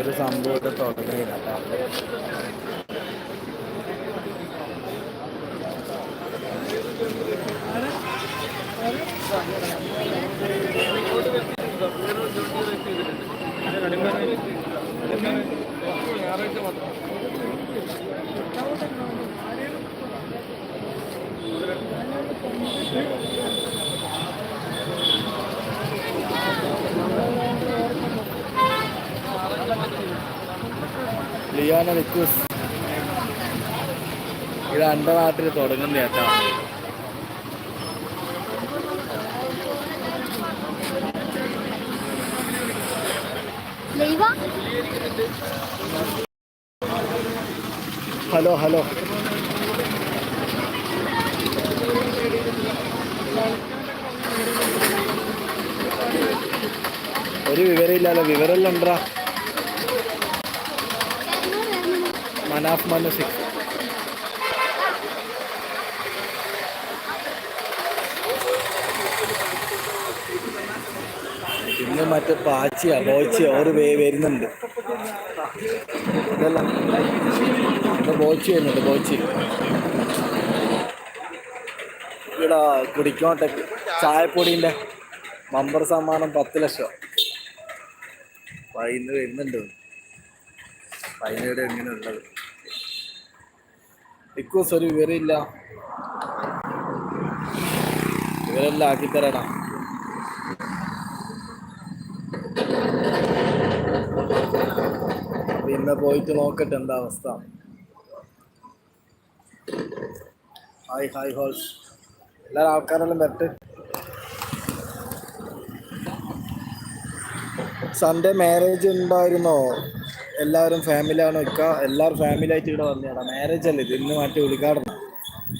ഒരു സംഭവമൊക്കെ തുടങ്ങിയില്ല കേട്ടോ ലിയാന റിക്വസ് ഇത് എന്റെ നാട്ടിൽ തുടങ്ങുന്ന ഏറ്റവും ഹലോ ഹലോ. ഒരു വിവരമില്ലല്ലോ വിവരമല്ല ഉണ്ടാ? മനാഫ് മനു സിക്സ് പിന്നെ മറ്റേ പാച്ചിയാ ബോച്ചിയാ വേ വരുന്നുണ്ട്. ഇതെല്ലാം. ബോച്ചി വരുന്നുണ്ട് ബോച്ചി. ഇവിടെ കുടിക്കോട്ടെ. ചായപ്പൊടിന്റെ മമ്പർ സമ്മാനം പത്ത് ലക്ഷം. വൈകുന്നേരം വരുന്നുണ്ട്. വൈകുന്നേരം എങ്ങനെ ഉള്ളത് ഇക്കൂസ് ഒരു വിവരമില്ല. ആക്കി ആക്കിത്തരണം പിന്നെ പോയിട്ട് നോക്കട്ടെ എന്താ അവസ്ഥ. ഹായ് ഹായ് ഹോൾസ് എല്ലാവരും ആൾക്കാരെല്ലാം വരട്ടെ. സൺഡേ മാരേജ് ഉണ്ടായിരുന്നോ? എല്ലാവരും ഫാമിലിയാണോ ഇക്ക എല്ലാവരും ഫാമിലി ആയിട്ട് ഇവിടെ വന്നേടാ മാരേജ് അല്ലേ ഇത്? ഇന്ന് മറ്റേ ഉദ്ഘാടനം.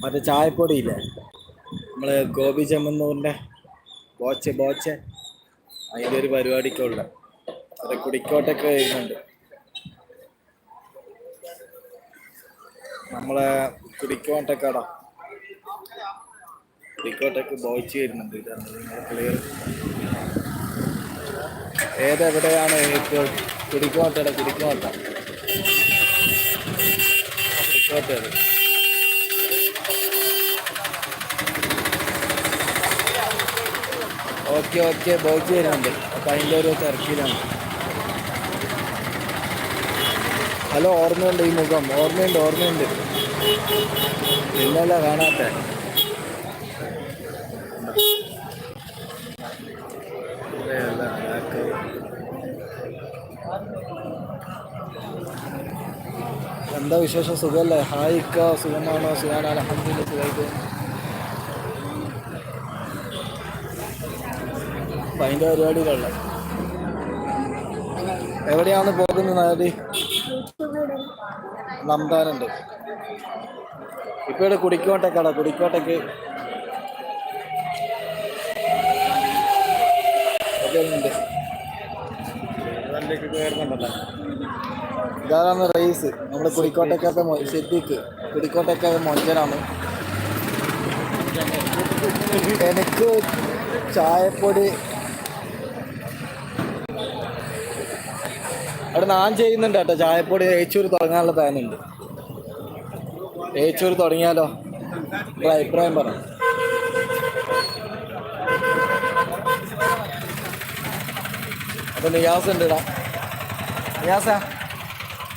മറ്റേ ചായപ്പൊടിയില്ലേ നമ്മൾ ഗോപി ചെമ്മന്നൂറിന്റെ ബോച്ച ബോച്ചെ. അതിന്റെ ഒരു പരിപാടിക്കുള്ള അത് കുടിക്കോട്ടൊക്കെ വരുന്നുണ്ട്. നമ്മളെ കുടിക്കോട്ടക്കാടാ. കുടിക്കോട്ടക്ക് ബോയ്ച്ച് വരുന്നുണ്ട്. ഇതാണ് ക്ലിയർ ഏതെവിടെയാണ് ഇപ്പോൾ കുടിക്കോട്ടയുടെ കുടിക്കോട്ട കുടിക്കോട്ടയത് ഓക്കെ ഓക്കെ ബോയ്ച്ച് വരുന്നുണ്ട് അപ്പം അതിന്റെ ഒരു തിരക്കിലാണ്. ഹലോ ഓർമ്മയുണ്ട് ഈ മുഖം? ഓർമ്മയുണ്ട് ഓർമ്മയുണ്ട്. ഇല്ലല്ല കാണാത്ത. എന്താ വിശേഷം? സുഖമല്ലേ ഹായ് ഇക്ക. സുഖമാണോ? സുഖാണ്. അലഹമ്മദില്ല സുഖമായിട്ട് അപ്പം അതിന്റെ പരിപാടികളുള്ള എവിടെയാണ് പോകുന്നത് നാടി നമ്പാനുണ്ട് ഇപ്പൊ ഇവിടെ കുടിക്കോട്ടേക്കാടാ കുടിക്കോട്ടക്ക്. ഉണ്ട്. ഇതാണ് റൈസ്? നമ്മൾ കുടിക്കോട്ടക്കത്തെ സിദ്ദിഖ്. കുടിക്കോട്ടക്ക മൊഞ്ചനാണ്. എനിക്ക് ചായപ്പൊടി. അവിടെ ഞാൻ ചെയ്യുന്നുണ്ട് കേട്ടോ. ചായപ്പൊടി ഏച്ചൂർ തുടങ്ങാനുള്ള പ്ലാനുണ്ട് ഏച്ചൂർ തുടങ്ങിയാലോ? അഭിപ്രായം പറ. അപ്പൊ നിയാസ് ഉണ്ട് നിയാസാ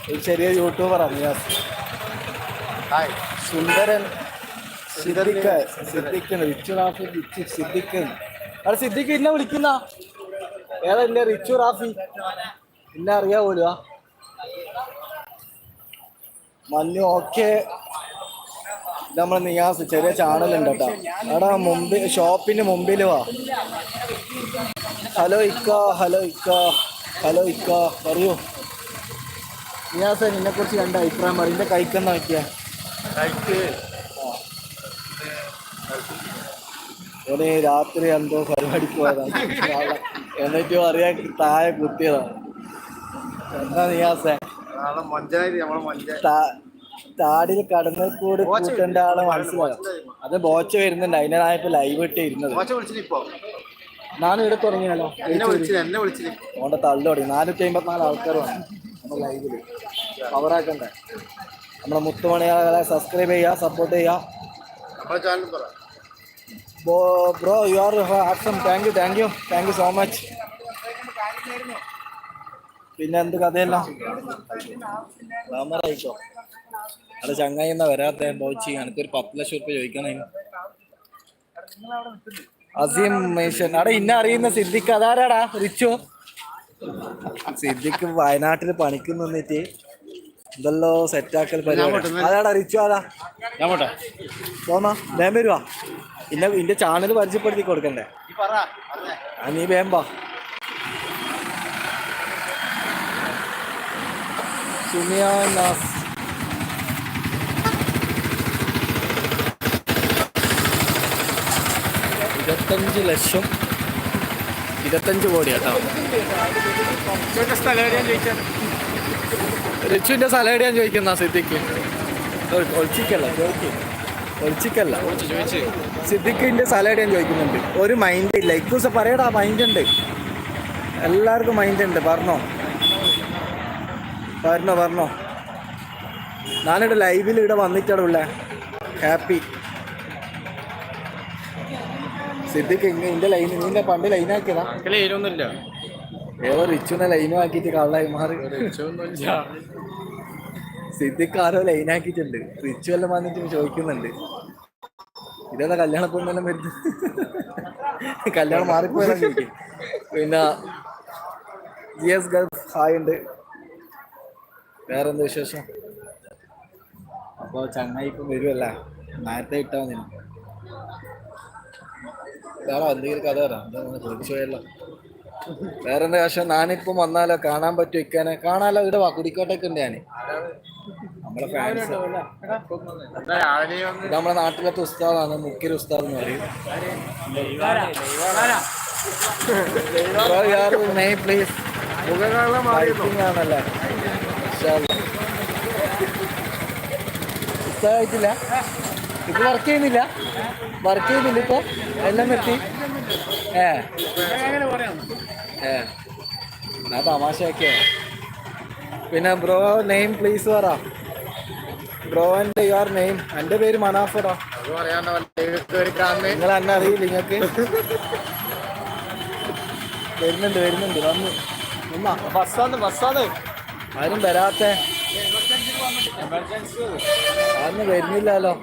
ഒരു ചെറിയ യൂട്യൂബറാണ് നിയാസ് ഹായ് സുന്ദരൻ സിദ്ദിഖ്. സിദ്ദിഖ് റിച്ചു റാഫി റിച്ചു സിദ്ദിഖ്. അവിടെ സിദ്ദിഖ് ഇന്നെ വിളിക്കുന്ന. ഏതാ ഇല്ല റിച്ചു റാഫി ഇന്നെ അറിയാ പോലുവാ മഞ്ഞു ഓക്കെ നമ്മൾ നിയാസ് ചെറിയ ചാനലുണ്ട് കേട്ടോ. അവിടെ മുമ്പിൽ ഷോപ്പിന് മുമ്പിൽ വാ. ഹലോ ഇക്ക ഹലോ ഇക്ക. ഹലോ ഇക്ക പറയൂ. നിയാസ് നിന്നെ കുറിച്ച് രണ്ട് അഭിപ്രായം പറയും. എന്റെ കൈക്കെന്നാ നോക്കിയ ഓനെ രാത്രി എന്തോ പരിപാടിക്ക് പോയതാണ് എന്നിട്ടും അറിയാൻ താഴെ കുത്തിയതാണ് എന്താ നിയാസേ? താടിയിൽ കടന്ന് കൂടി കൂട്ടേണ്ട ആളെ മനസ്സിലാവും അത് ബോച്ച വരുന്നുണ്ട്. അതിനായപ്പോ ലൈവ് ഇട്ട് ഇരുന്നത് ഞാനും ഇപ്പൊ? ഇവിടെ തുടങ്ങിയാലോ? എന്നെ വിളിച്ചില്ല ഓണ്ട തള്ളു തുടങ്ങി. നാനൂറ്റി അമ്പത്തിനാല് ആൾക്കാർ വന്നു. നമ്മൾ ലൈവിൽ പവറാക്കണ്ടേ നമ്മുടെ മുത്തുമണിയാളെ സബ്സ്ക്രൈബ് ചെയ്യുക സപ്പോർട്ട് ചെയ്യുക bro you are awesome thank you thank you thank you so much പിന്നെ എന്ത് കഥയല്ല? ഗ്ലാമറായിക്കോ അവിടെ ചങ്ങായി എന്നാ വരാത്ത? ബോച്ചി എനിക്കൊരു പത്ത് ലക്ഷം റുപ്യ ചോദിക്കണം. അസീം മേഷൻ അവിടെ ഇന്ന അറിയുന്ന സിദ്ദിഖ്. അതാരാടാ? റിച്ചോ. സിദ്ദിഖ് വയനാട്ടിൽ പണിക്ക് നിന്നിട്ട് ഇതല്ലോ സെറ്റാക്കൽ പരിപാടി അതാടാ റിച്ചു അതാ തോന്നാ വേം വരുവാ. ഇന്ന ഇന്റെ ചാനൽ പരിചയപ്പെടുത്തി കൊടുക്കണ്ടേ? നീ പറ ആ നീ വേമ്പാ നാസ്. ഇരുപത്തഞ്ച് ലക്ഷം ഇരുപത്തഞ്ച് കോടി കേട്ടോ. റിച്ചുവിന്റെ സ്ഥലം എവിടെയാന്ന് ചോദിക്കുന്ന സിദ്ദിഖ്? ഒ- ഒളിച്ചിക്കല്ല ചോദിക്ക് ഒളിച്ചിക്കല്ല. ചോദിച്ചു സിദ്ദിഖിന്റെ സ്ഥലം എവിടെയാന്ന് ചോദിക്കുന്നുണ്ട്. ഒരു മൈൻഡ് ഇല്ല. ഇക്കൂസ പറയടാ മൈൻഡ് ഉണ്ട്. എല്ലാവർക്കും മൈൻഡ് ഉണ്ട്. പറഞ്ഞോ. പറഞ്ഞോ പറഞ്ഞോ. ഞാനിവിടെ ലൈവിൽ ഇവിടെ ഉള്ളേ. ഹാപ്പി സിദ്ദിഖ് ഇന്റെ ലൈൻ നിന്റെ പണ്ട് ലൈനാക്കിയതാ ലൈനൊന്നുമില്ല ഏതോ റിച്ചുനെ ലൈനും ആക്കിയിട്ട് കള്ളായി മാറി. സിദ്ദിഖ് ആരോ ലൈനാക്കിയിട്ടുണ്ട് റിച്ചു എല്ലാം വന്നിട്ട് ചോദിക്കുന്നുണ്ട്. ഇതെന്താ കല്യാണ പെണ്ണെല്ലാം വരുന്നത്? കല്യാണം മാറിപ്പോയാലും പിന്നെ ജി എസ് ഗൾഫ് ഹായ് ഉണ്ട്. വേറെന്താ വിശേഷം? അപ്പോൾ ചങ്ങായി ഇപ്പം വരുമല്ലേ നേരത്തെ ഇട്ടാ മതി വേറെ എന്തെങ്കിലും കഥ വരാം ചോദിച്ചോയല്ലോ. വേറെന്താ പക്ഷെ ഞാനിപ്പം വന്നാലോ? കാണാൻ പറ്റും ഇക്കാനെ? കാണാലോ? ഇവിടെ കുടിക്കോട്ടൊക്കെ ഉണ്ട് ഞാൻ നമ്മളെ ഫാൻസ് നമ്മളെ നാട്ടിലത്തെ ഉസ്താദാണ് മുക്കിൽ ഉസ്താദ് എന്ന് പറയും. പ്ലീസ് ആണല്ലേ? ഉസ്താദായിട്ടില്ല? ഇപ്പൊ വർക്ക് ചെയ്യുന്നില്ല. വർക്ക് ചെയ്യുന്നില്ല ഇപ്പൊ. എല്ലാം നിർത്തി. ഏ. ഏ. ഞാൻ പിന്നെ ബ്രോ നെയിം പ്ലീസ് പറ. ബ്രോ എന്റെ യുവർ നെയിം എന്റെ പേര് മനാഫറാ നിങ്ങൾ എന്നെ അറിയില്ല നിങ്ങൾക്ക് വരുന്നുണ്ട് വരുന്നുണ്ട്. വന്നു. നിന്നാ. ബസ്സാന്ന് ബസ്സാന്ന് ആരും വരാത്ത. ആരും വരുന്നില്ലല്ലോ.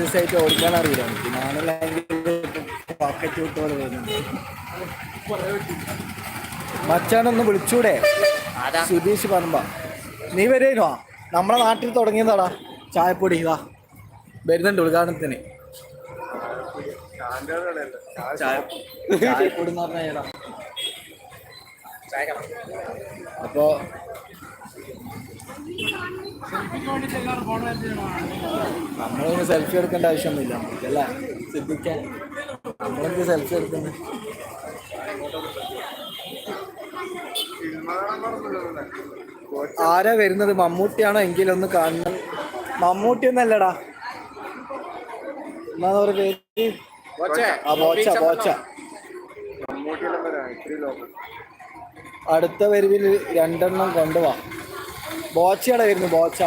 എമർജൻസി ആയിട്ട് ഓടിക്കാൻ അറിയില്ല. എനിക്ക് ഞാനല്ലെങ്കിൽ പോക്കറ്റ് വിട്ട് പോലെ വരുന്നുണ്ട് മച്ചാനൊന്ന് വിളിച്ചൂടെ? സുധീഷ് പറമ്പ. നീ വരുന്നോ നമ്മളെ നാട്ടിൽ തുടങ്ങിയതാടാ. ചായപ്പൊടി വാ. വരുന്നുണ്ട് ഉദ്ഘാടനത്തിന്. ചായ ചായപ്പൊടി എന്ന് പറഞ്ഞാൽ ഏതാ? അപ്പോ നമ്മളൊന്ന് സെൽഫി എടുക്കേണ്ട ആവശ്യമൊന്നുമില്ല. നമുക്ക് അല്ലേ സിദ്ധിക്കാൻ. നമ്മളെന്ത് സെൽഫി എടുക്കുന്നത് ആരാ വരുന്നത്? മമ്മൂട്ടിയാണോ എങ്കിലൊന്ന് കാണുന്നത് മമ്മൂട്ടി ഒന്നല്ലടാ. എന്നാ ഒരു പേര്? ആ ബോച്ച ബോച്ച. അടുത്ത വരുവിൽ രണ്ടെണ്ണം കൊണ്ടുപോവാ ബോച്ചയാണ് വരുന്നത് ബോച്ച.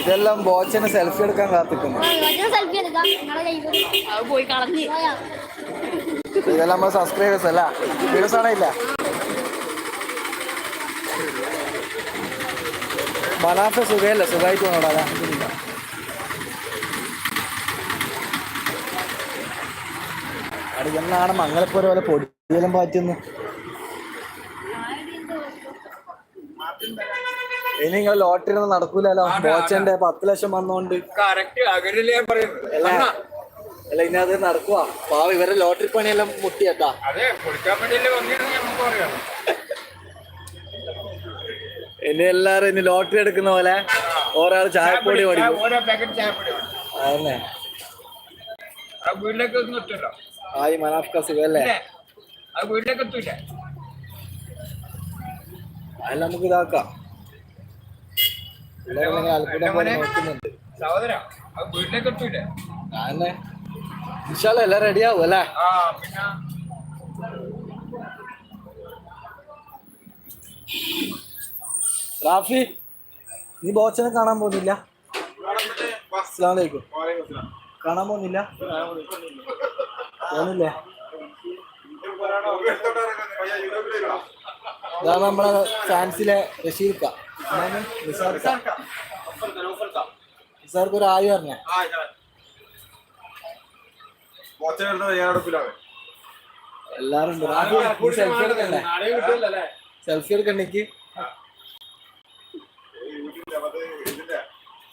ഇതെല്ലാം ബോച്ചനെ സെൽഫി എടുക്കാൻ കാത്തിക്കുന്നു. ഇതെല്ലാം നമ്മൾ സബ്സ്ക്രൈബേഴ്സ് അല്ല വീഡിയോസ് ആണില്ല മനാഫ സുഖയല്ല? സുഖമായിട്ട് പോകണോടാ അലഹമില്ല അവിടെ എന്നാണ് മംഗലപ്പുര പോലെ പൊടിയെല്ലാം പാറ്റുന്നു ഇനി നിങ്ങൾ ലോട്ടറി ഒന്നും നടക്കൂലല്ലോ. ബോച്ചന്റെ പത്ത് ലക്ഷം വന്നോണ്ട്. അല്ല ഇനി അത് നടക്കുവാ. പാവ ഇവരെ ലോട്ടറി പണിയെല്ലാം മുട്ടിയട്ടാ. ഇനി എല്ലാരും ഇനി ലോട്ടറി എടുക്കുന്ന പോലെ ഒരാൾ ചായപ്പൊടി പഠിക്കും ഓരോ ചായപ്പൊടി. വേണം. അതന്നെ വീട്ടിലേക്ക് ഒന്നും ഇട്ടല്ലോ ഹായ് മനാഫ്ക സുഖല്ലേ? അത് വീട്ടിലേക്ക് എത്തൂല അതിൽ നമുക്ക് ഇതാക്കാം അത്ഭുതം പോലെ നോക്കുന്നുണ്ട് സഹോദര അത് വീട്ടിലേക്ക് എത്തൂല ഞാനെ വിശാല എല്ലാം റെഡി ആവും അല്ലേ റാഫി നീ ബോച്ചനെ കാണാൻ പോകുന്നില്ല അസ്സാം വലൈക്കും കാണാൻ പോകുന്നില്ല പോകുന്നില്ലേ ഇതാണ് നമ്മളെ ഫാൻസിലെ? നിസാർക്ക. നിസാർക്ക് ഒരു ആയി പറഞ്ഞ. എല്ലാരും ഉണ്ട്. സെൽഫി എടുക്കണ്ടേ? സെൽഫി എടുക്കണ്ടെക്ക്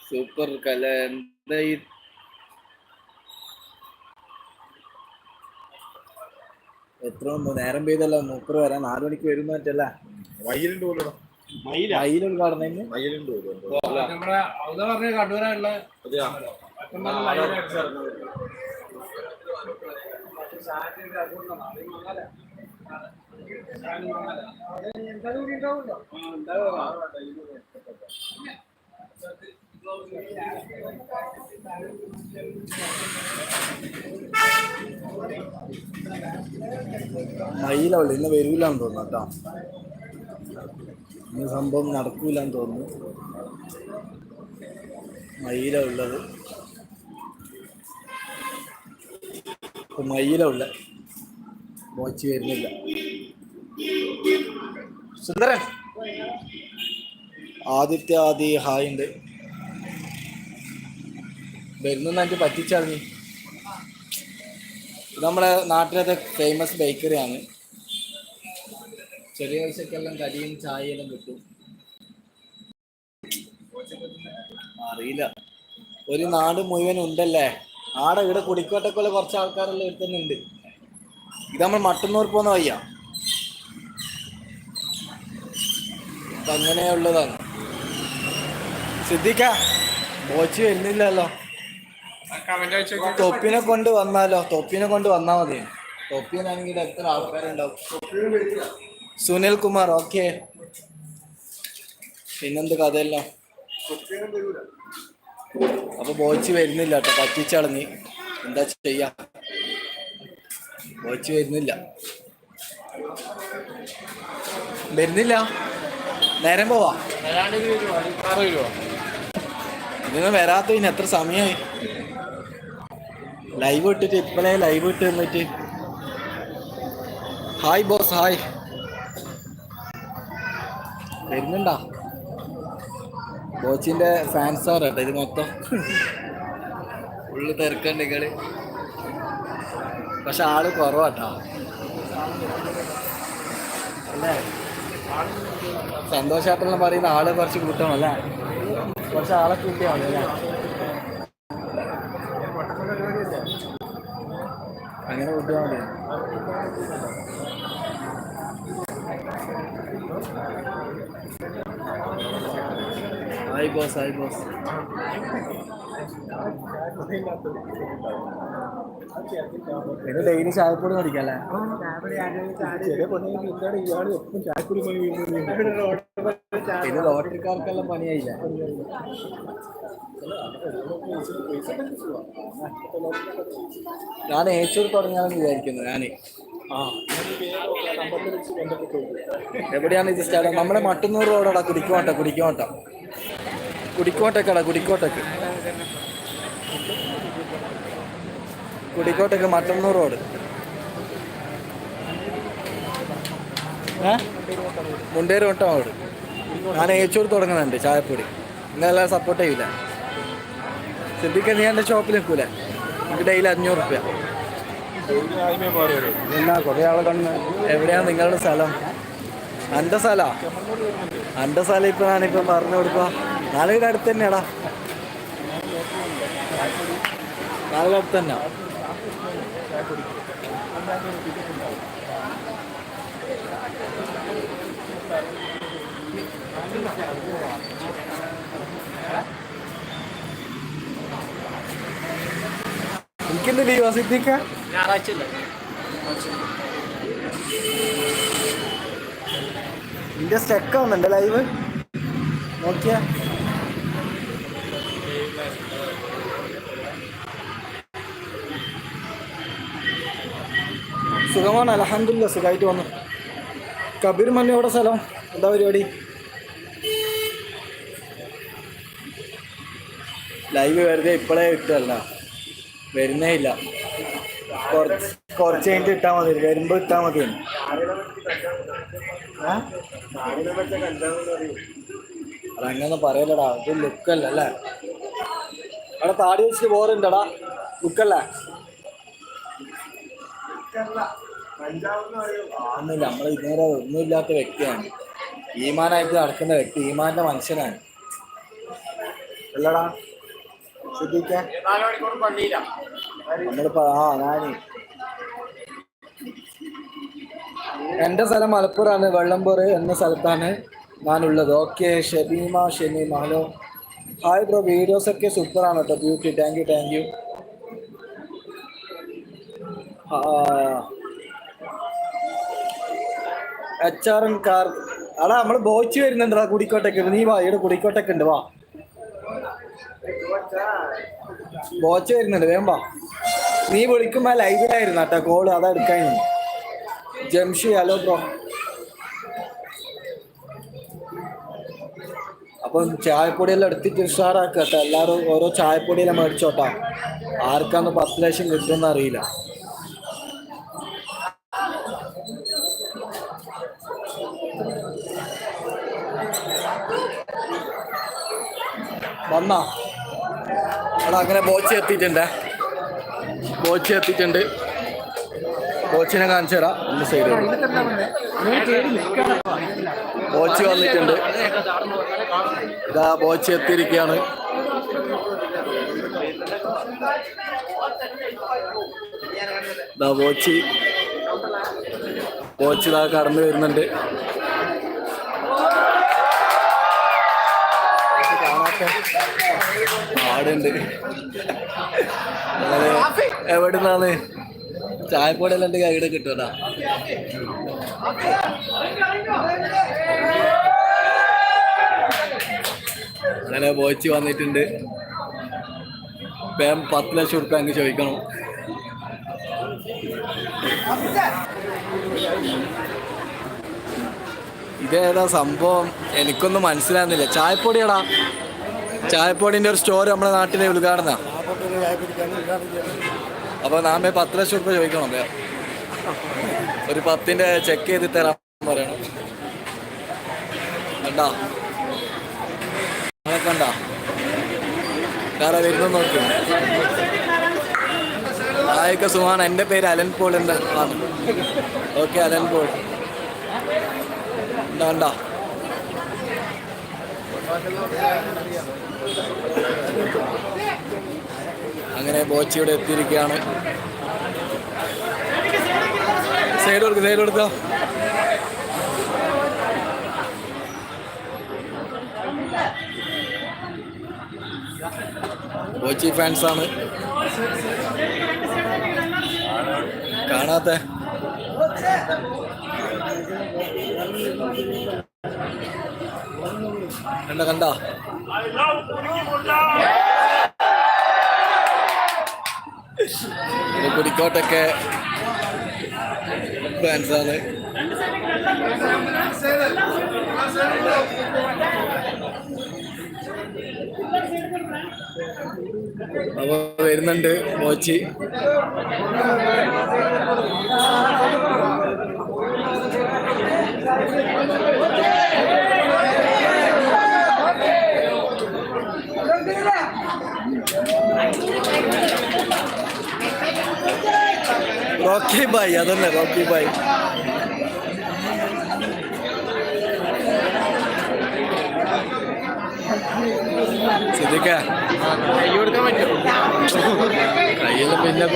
സൂപ്പർ കല എന്താ എത്ര? നേരം പെയ്തല്ലോ. മൂപ്പർ വരാൻ നാലു മണിക്ക് വരും മറ്റല്ല മയിലുണ്ട് പോലും മയിൽ ഉദ്ഘാടനം മയിലുണ്ട് പോലും നമ്മുടെ ഔദ പറഞ്ഞ കണ്ണൂരാനുള്ള അതെയാ മയിലുള്ളു ഇന്ന് വരൂലെന്ന് തോന്നുന്നു കേട്ടോ. ഇന്ന് സംഭവം നടക്കൂലെന്ന് തോന്നുന്നു. മയില ഉള്ളത് മയില ഉള്ള വാച്ച് വരുന്നില്ല. സുന്ദരൻ. ആദിത്യ ആദി ഹായ് ഉണ്ട്. വരുന്ന എനിക്ക് പറ്റിച്ചറിഞ്ഞു. ഇത് നമ്മുടെ നാട്ടിലത്തെ ഫേമസ് ബേക്കറിയാണ് ചെറിയ പൈസക്കെല്ലാം കടിയും ചായയെല്ലാം കിട്ടും. അറിയില്ല. ഒരു നാട് മുഴുവൻ ഉണ്ടല്ലേ? ആടെ ഇവിടെ കുടിക്കോട്ടൊക്കെ കുറച്ച് ആൾക്കാരെല്ലാം എടുക്കുന്നുണ്ട് ഇത് നമ്മൾ മട്ടന്നൂർ പോകുന്ന വയ്യ അങ്ങനെയുള്ളതാണ് ശ്രദ്ധിക്ക ബോച്ച് വരുന്നില്ലല്ലോ. തൊപ്പിനെ കൊണ്ട് വന്നാലോ? തൊപ്പിനെ കൊണ്ട് വന്നാ മതി. തൊപ്പിനാണെങ്കിൽ എത്ര ആൾക്കാരുണ്ടാവും? സുനിൽ കുമാർ ഓക്കെ. പിന്നെന്ത് കഥയല്ലോ? അപ്പൊ ബോച്ച് വരുന്നില്ല കേട്ടോ. പറ്റിച്ചളഞ്ഞ് എന്താ ചെയ്യാ? ബോച്ച് വരുന്നില്ല. വരുന്നില്ല? നേരം പോവാ. നിങ്ങൾ വരാത്ത പിന്നെ എത്ര സമയമായി ലൈവ് ഇട്ടിട്ട് ഇപ്പഴേ ലൈവ് ഇട്ട് തന്നിട്ട് ഹായ് ബോസ് ഹായ് വരുന്നുണ്ടാ? ബോച്ചിന്റെ ഫാൻസ് ആണ് കേട്ടോ ഇത് മൊത്തം. ഉള്ളു തിരക്കണ്ട് നിങ്ങൾ പക്ഷെ ആൾ കുറവാട്ടോ അല്ലേ? സന്തോഷാട്ടെല്ലാം പറയുന്ന ആൾ കുറച്ച് കൂട്ടണം അല്ലേ? കുറച്ച് ആളെ കൂട്ടിയാ മതി അല്ലേ അങ്ങനെ കൂട്ടിയാൽ മതി. ഹായ് ബോസ് ഹായ് ബോസ് ഇത് ഡെയിലി ചായപ്പൊടി ഇത് ലോട്ടറിക്കാർക്കെല്ലാം പണിയായില്ല? ഞാൻ ഏച്ചൂർ തുടങ്ങിയാണെന്ന് വിചാരിക്കുന്നു ഞാൻ. എവിടെയാണ് ഇത് സ്ഥലം? നമ്മുടെ മട്ടുന്നൂർ റോഡാ കുടിക്കോട്ട കുടിക്കോട്ട. കുടിക്കോട്ടക്കടാ കുടിക്കോട്ടക്ക്. കുടിക്കോട്ടക്ക് മട്ടന്നൂർ റോഡ്. മുണ്ടേരി വട്ടം റോഡ് ഞാൻ ഏച്ചൂർ തുടങ്ങുന്നുണ്ട് ചായപ്പൊടി ഇന്നെല്ലാം സപ്പോർട്ട് ചെയ്യില്ല സിദ്ദിഖ് നീ എന്റെ ഷോപ്പിൽ നിൽക്കൂലേ. എനിക്ക് ഡെയിലി അഞ്ഞൂറ് റുപ്യ. എവിടെയാണ് നിങ്ങളുടെ സ്ഥലം? എന്റെ സ്ഥലമാണ് എന്റെ സ്ഥലം ഇപ്പം ഞാനിപ്പം പറഞ്ഞു കൊടുക്കുക നാലുകടെ അടുത്ത് തന്നെയാടാ. നാളെ അടുത്ത് തന്നെ എനിക്കെന്ത് ലീവാ സിദ്ധിക്ക ഞായറാഴ്ച നിന്റെ സ്റ്റക്ക് ആവുന്നുണ്ട് ലൈവ് നോക്കിയാ. സുഖമാണ് അലഹമില്ല സുഖമായിട്ട് വന്നു. കബീർ എവിടെ സ്ഥലം? എന്താ പരിപാടി? ലൈവ് വെറുതെ ഇപ്പോഴേ ഇട്ടല്ല വരുന്നേ ഇല്ല. കുറച്ച് കുറച്ച് കഴിഞ്ഞിട്ട് ഇട്ടാൽ മതി. വരുമ്പോൾ ഇട്ടാൽ മതി? അതങ്ങനെ പറയലടാ ഇത് ലുക്കല്ല അല്ലേ അവിടെ താടി വെച്ചിട്ട് ബോറുണ്ടടാ ലുക്കല്ലേ ഒന്നുമില്ല നമ്മൾ ഇതുവരെ ഒന്നുമില്ലാത്ത വ്യക്തിയാണ്. ഈമാനായിട്ട് നടക്കുന്ന വ്യക്തി ഈമാന്റെ മനുഷ്യനാണ്. അല്ലടാ ശ്രദ്ധിക്കാൻ നമ്മളിപ്പോ ആ ഞാൻ. എന്റെ സ്ഥലം മലപ്പുറമാണ് വെള്ളംപൂർ എന്ന സ്ഥലത്താണ് ഞാനുള്ളത്. Okay Shabeema Shemeema hello hi bro videos ഒക്കെ സൂപ്പറാണ് കേട്ടോ. Beauty thank you thank you H R N car അടാ നമ്മൾ ബോച്ച് വരുന്നുണ്ടടാ കുടിക്കോട്ടൊക്കെ. നീ വാ ഇവിടെ കുടിക്കോട്ടൊക്കെ ഉണ്ട് വാ. ബോച്ച് വരുന്നുണ്ട് വേഗം വാ. നീ വിളിക്കുമ്പോ ലൈവിലായിരുന്നു കേട്ടോ കോൾ അതാ എടുക്കാൻ. Jamshi hello bro. അപ്പം ചായപ്പൊടിയെല്ലാം എടുത്തിട്ട് ഉഷാറാക്കട്ടെ കേട്ടോ എല്ലാവരും ഓരോ ചായപ്പൊടിയെല്ലാം മേടിച്ചോട്ടാ. ആർക്കാന്ന് പത്ത് ലക്ഷം കിട്ടുമെന്ന് അറിയില്ല. വന്നാ? അവിടെ അങ്ങനെ ബോച്ച് എത്തിയിട്ടുണ്ട്. ബോച്ച് എത്തിയിട്ടുണ്ട്. ബോച്ചിനെ കാണിച്ചു തരാം. സൈഡ് ബോച്ച് വന്നിട്ടുണ്ട്. ഇതാ ബോച്ച് എത്തിയിരിക്കുകയാണ്. ഇതാ ബോച്ച്. ബോച്ച് ഇതാ കടന്നു വരുന്നുണ്ട്. ആടുണ്ട്. നിങ്ങൾ എവിടുന്നാണ്? ചായപ്പൊടി എല്ലാം കൈയുടെ കിട്ടുമടാ അങ്ങനെ ബോച്ച് വന്നിട്ടുണ്ട്. ഇപ്പം പത്ത് ലക്ഷം ഉറുപ്പ്യ അങ്ങ് ചോദിക്കണം. ഇതേതാ സംഭവം? എനിക്കൊന്നും മനസ്സിലാകുന്നില്ല. ചായപ്പൊടിയടാ. ചായപ്പൊടിന്റെ ഒരു സ്റ്റോർ നമ്മുടെ നാട്ടിലെ ഉദ്ഘാടന. അപ്പൊ നാമെ പത്ത് ലക്ഷം രൂപ ചോദിക്കണം അല്ലേ ഒരു പത്തിന്റെ ചെക്ക് ചെയ്ത് തരാൻ പറയണം. കണ്ടാ? നിങ്ങളെ നോക്കി. ആയൊക്കെ സുഖമാണ് എന്റെ പേര് അലൻ പോൾ എന്താ ഓക്കെ അലൻ പോൾ. ഉണ്ടാ കണ്ടാ? അങ്ങനെ ബോച്ച് ഇവിടെ എത്തിയിരിക്കുകയാണ്. സൈഡ് കൊടുക്കും സൈഡ് കൊടുത്തോ ബോച്ചി ഫാൻസാണ് കാണാത്ത. കണ്ട? കണ്ട കുടിക്കോട്ടൊക്കെ ഫാൻസാണ് അപ്പൊ വരുന്നുണ്ട് മോച്ചി റോക്കി ബായ് അതന്നെ റോക്കി ബായ് സിദ്ദിഖ. കൈ കൊടുക്കാൻ പറ്റുമോ കയ്യിൽ പിന്നെ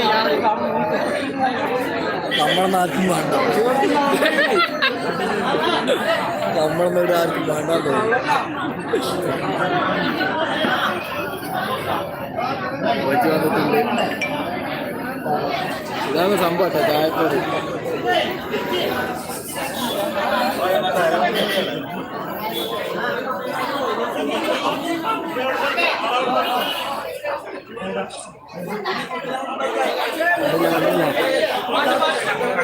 ഇയാൾ നമ്മുടെ നാട്ടിൽ വേണ്ട നമ്മളൊന്നും ഇവിടെ ആർക്കും വേണ്ടാൻ തോന്നുന്നു കൊച്ചു വന്നിട്ടുണ്ട് ഇതാണ് സംഭവം കേട്ടോ ചായപ്പൊടി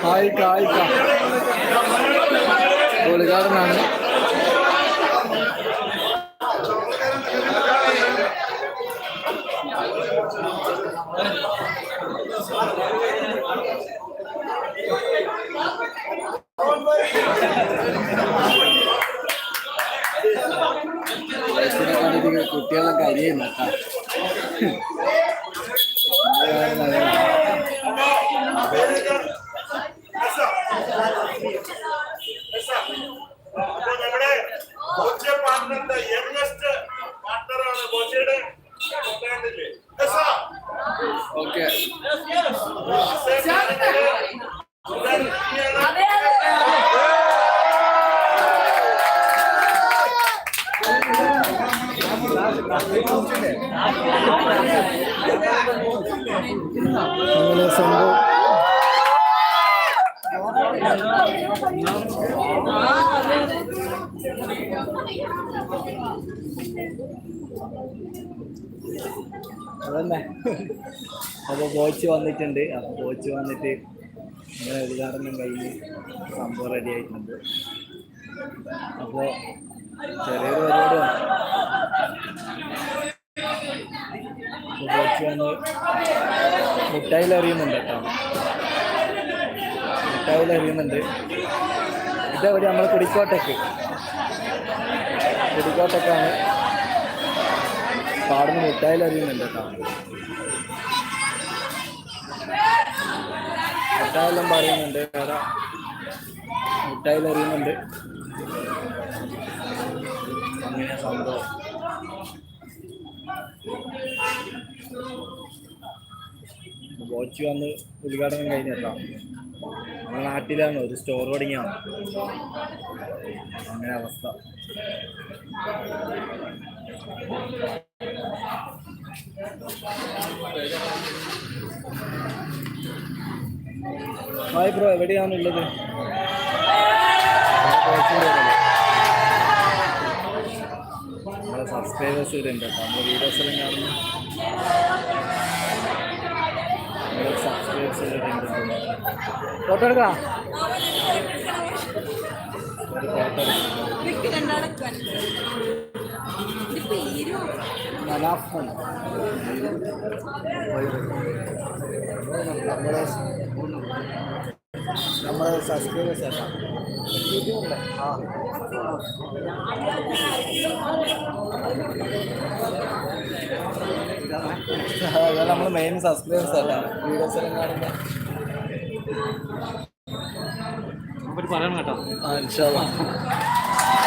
ഹായിക്ക ഹായിക്ക കണ്ടിട്ട് കുട്ടികളൊക്കെ അരിയുന്നു കേട്ടോ അപ്പൊ നമ്മുടെ ബോച്ച പാർട്ണറിന്റെ യങ്ങസ്റ്റ് പാർട്ണറാണ് ബോച്ചയുടെ കൊണ്ടാണ്ടില്ലേ ഓക്കെ അങ്ങനെ സംഭവം അതന്നെ. അപ്പോൾ കോച്ച് വന്നിട്ടുണ്ട്. അപ്പോൾ കോച്ച് വന്നിട്ട് ഇങ്ങനെ ഉദ്ഘാടനം കഴിഞ്ഞ് സംഭവം റെഡി ആയിട്ടുണ്ട്. അപ്പോൾ ചെറിയൊരു പരിപാടിയാണ് കോച്ച് വന്ന് മിഠായിൽ എറിയുന്നുണ്ട് കേട്ടോ. മിഠായിൽ എറിയുന്നുണ്ട് ഇതേപോലെ നമ്മൾ കുടിക്കോട്ടേക്ക്. കുടിക്കോട്ടേക്കാണ്. പാടുന്ന മിഠായിൽ അറിയുന്നുണ്ട് കേട്ടോ. മിഠായെല്ലാം പറയുന്നുണ്ട്. വേറെ മിഠായിൽ അറിയുന്നുണ്ട്. അങ്ങനെ സംഭവം. വാച്ച് വന്ന് ഉദ്ഘാടനം കഴിഞ്ഞ നമ്മുടെ നാട്ടിലാണ് ഒരു സ്റ്റോർ തുടങ്ങിയാണ് അങ്ങനെ അവസ്ഥ. ഹായ് ബ്രോ എവിടെയാണുള്ളത് നമ്മളെ സബ്സ്ക്രൈബേഴ്സ് ഇവിടെ ഉണ്ട് കേട്ടോ നമ്മുടെ വീഡിയോസ് എല്ലാം കാണുന്നു. ഫോട്ടോ എടുക്കാം? ഫോട്ടോ മലാഫൺ നമ്മുടെ നമ്മുടെ സബ്സ്ക്രൈബേഴ്സ് ആ. അതാണ് നമ്മൾ മെയിൻ സബ്സ്ക്രൈബേഴ്സ് അല്ല? വീഡിയോസ് എല്ലാം കാണുമ്പോൾ പറയണം കേട്ടോ. ആ ഇൻഷാ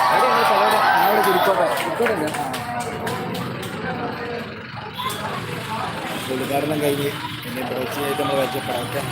അവിടെ കുടിക്കോട്ടെ. സ്ഥലം ഉദ്ഘാടനം കഴിഞ്ഞ് പിന്നെ ബ്രോച്ചിയായിട്ട് നമ്മൾ പരിചയപ്പെടാം.